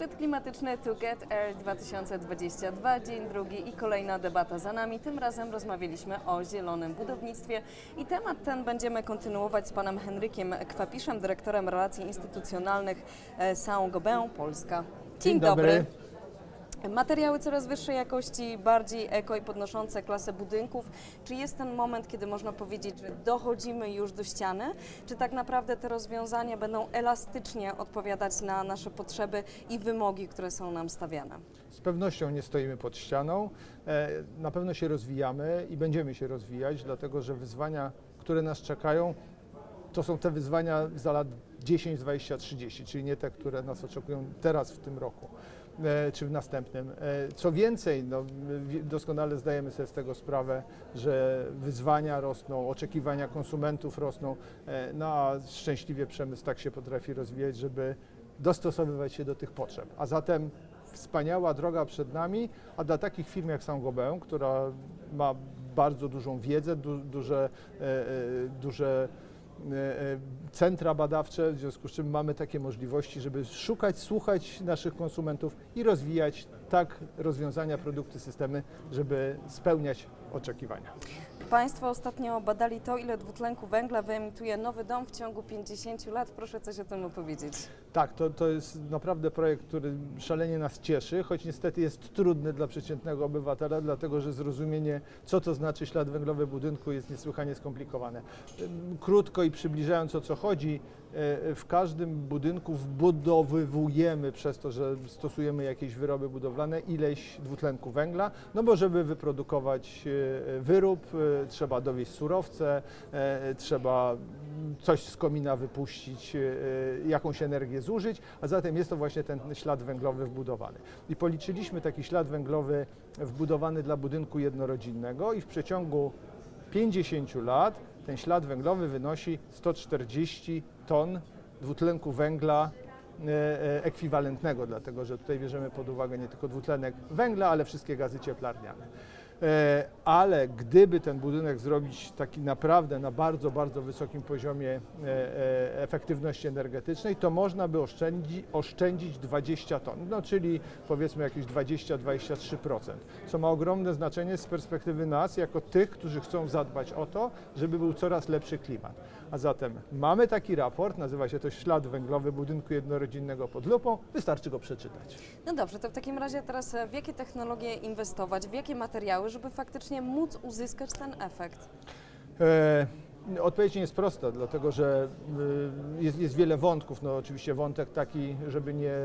Szczyt klimatyczny To Get Air 2022, dzień drugi i kolejna debata za nami. Tym razem rozmawialiśmy o zielonym budownictwie i temat ten będziemy kontynuować z panem Henrykiem Kwapiszem, dyrektorem relacji instytucjonalnych e, Saint-Gobain Polska. Dzień dobry. Materiały coraz wyższej jakości, bardziej eko i podnoszące klasę budynków. Czy jest ten moment, kiedy można powiedzieć, że dochodzimy już do ściany? Czy tak naprawdę te rozwiązania będą elastycznie odpowiadać na nasze potrzeby i wymogi, które są nam stawiane? Z pewnością nie stoimy pod ścianą. E, Na pewno się rozwijamy i będziemy się rozwijać, dlatego że wyzwania, które nas czekają, to są te wyzwania za lat 10, 20, 30, czyli nie te, które nas oczekują teraz w tym roku czy w następnym. E, Co więcej, no, doskonale zdajemy sobie z tego sprawę, że wyzwania rosną, oczekiwania konsumentów rosną, e, no a szczęśliwie przemysł tak się potrafi rozwijać, żeby dostosowywać się do tych potrzeb. A zatem wspaniała droga przed nami, a dla takich firm jak Saint-Gobain, która ma bardzo dużą wiedzę, du, duże, e, e, duże e, e, centra badawcze, w związku z czym mamy takie możliwości, żeby szukać, słuchać naszych konsumentów i rozwijać tak rozwiązania, produkty, systemy, żeby spełniać oczekiwania. Państwo ostatnio badali to, ile dwutlenku węgla wyemituje nowy dom w ciągu 50 lat. Proszę coś o tym opowiedzieć. Tak, to, to jest naprawdę projekt, który szalenie nas cieszy, choć niestety jest trudny dla przeciętnego obywatela, dlatego że zrozumienie, co to znaczy ślad węglowy budynku, jest niesłychanie skomplikowane. Krótko i przybliżając o co chodzi, e, w każdym budynku wbudowywujemy przez to, że stosujemy jakieś wyroby budowlane, ileś dwutlenku węgla, no bo żeby wyprodukować e, wyrób, e, trzeba dowieść surowce, trzeba coś z komina wypuścić, jakąś energię zużyć, a zatem jest to właśnie ten ślad węglowy wbudowany. I policzyliśmy taki ślad węglowy wbudowany dla budynku jednorodzinnego i w przeciągu 50 lat ten ślad węglowy wynosi 140 ton dwutlenku węgla e, e, ekwiwalentnego, dlatego że tutaj bierzemy pod uwagę nie tylko dwutlenek węgla, ale wszystkie gazy cieplarniane. E, Ale gdyby ten budynek zrobić taki naprawdę na bardzo, bardzo wysokim poziomie e, e, efektywności energetycznej, to można by oszczędzi, oszczędzić 20 ton, no czyli powiedzmy jakieś 20-23%, co ma ogromne znaczenie z perspektywy nas, jako tych, którzy chcą zadbać o to, żeby był coraz lepszy klimat. A zatem mamy taki raport, nazywa się to Ślad węglowy budynku jednorodzinnego pod lupą, wystarczy go przeczytać. No dobrze, to w takim razie teraz w jakie technologie inwestować, w jakie materiały, żeby faktycznie móc uzyskać ten efekt? E, Odpowiedź nie jest prosta, dlatego że y, jest, jest wiele wątków. No, oczywiście wątek taki, żeby nie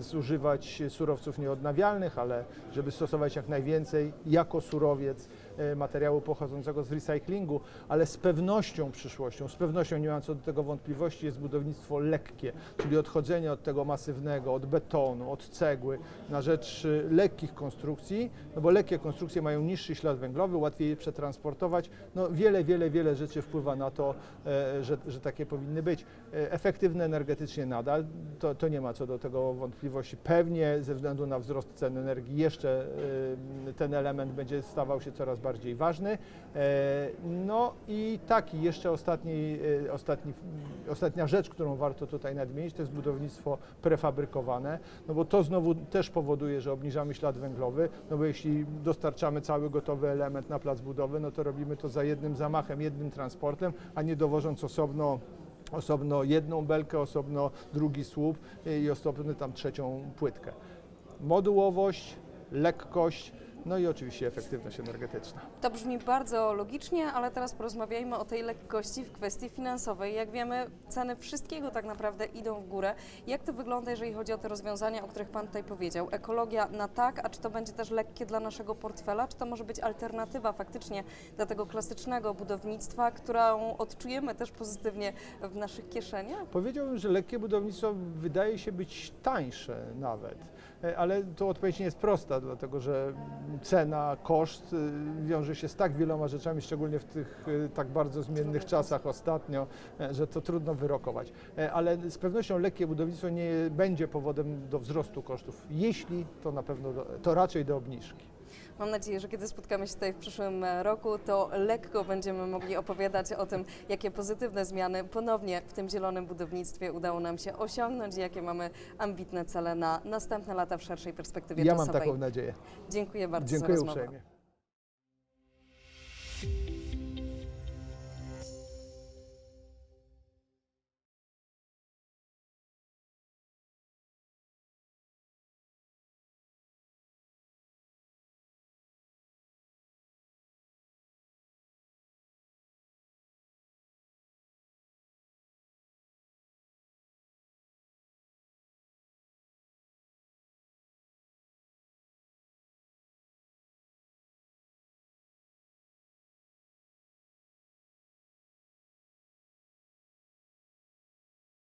zużywać surowców nieodnawialnych, ale żeby stosować jak najwięcej jako surowiec e, materiału pochodzącego z recyklingu, ale z pewnością przyszłością, z pewnością nie mam co do tego wątpliwości, jest budownictwo lekkie, czyli odchodzenie od tego masywnego, od betonu, od cegły na rzecz y, lekkich konstrukcji, no bo lekkie konstrukcje mają niższy ślad węglowy, łatwiej je przetransportować. No wiele, wiele, wiele rzeczy wpływa na to, e, że, że takie powinny być. E, Efektywne energetycznie nadal, to, to nie ma co do tego wątpliwości. Pewnie ze względu na wzrost cen energii jeszcze e, ten element będzie stawał się coraz bardziej ważny. E, No i taki jeszcze ostatni, e, ostatni, ostatnia rzecz, którą warto tutaj nadmienić, to jest budownictwo prefabrykowane, no bo to znowu też powoduje, że obniżamy ślad węglowy, no bo jeśli dostarczamy cały gotowy element na plac budowy, no to robimy to za jednym zamachem, jednym transportem, a nie dowożąc osobno osobno jedną belkę, osobno drugi słup e, i osobno tam trzecią płytkę. Modułowość, lekkość, no i oczywiście efektywność energetyczna. To brzmi bardzo logicznie, ale teraz porozmawiajmy o tej lekkości w kwestii finansowej. Jak wiemy, ceny wszystkiego tak naprawdę idą w górę. Jak to wygląda, jeżeli chodzi o te rozwiązania, o których Pan tutaj powiedział? Ekologia na tak, a czy to będzie też lekkie dla naszego portfela, czy to może być alternatywa faktycznie dla tego klasycznego budownictwa, którą odczujemy też pozytywnie w naszych kieszeniach? Powiedziałbym, że lekkie budownictwo wydaje się być tańsze nawet, E, ale to odpowiedź nie jest prosta, dlatego że cena, koszt y, wiąże się z tak wieloma rzeczami, szczególnie w tych y, tak bardzo zmiennych czasach ostatnio, e, że to trudno wyrokować. E, Ale z pewnością lekkie budownictwo nie będzie powodem do wzrostu kosztów. Jeśli, to na pewno, to raczej do obniżki. Mam nadzieję, że kiedy spotkamy się tutaj w przyszłym e, roku, to lekko będziemy mogli opowiadać o tym, jakie pozytywne zmiany ponownie w tym zielonym budownictwie udało nam się osiągnąć i jakie mamy ambitne cele na następne lata w szerszej perspektywie Ja mam czasowej. taką nadzieję. Dziękuję bardzo Dziękuję za rozmowę. uprzejmie.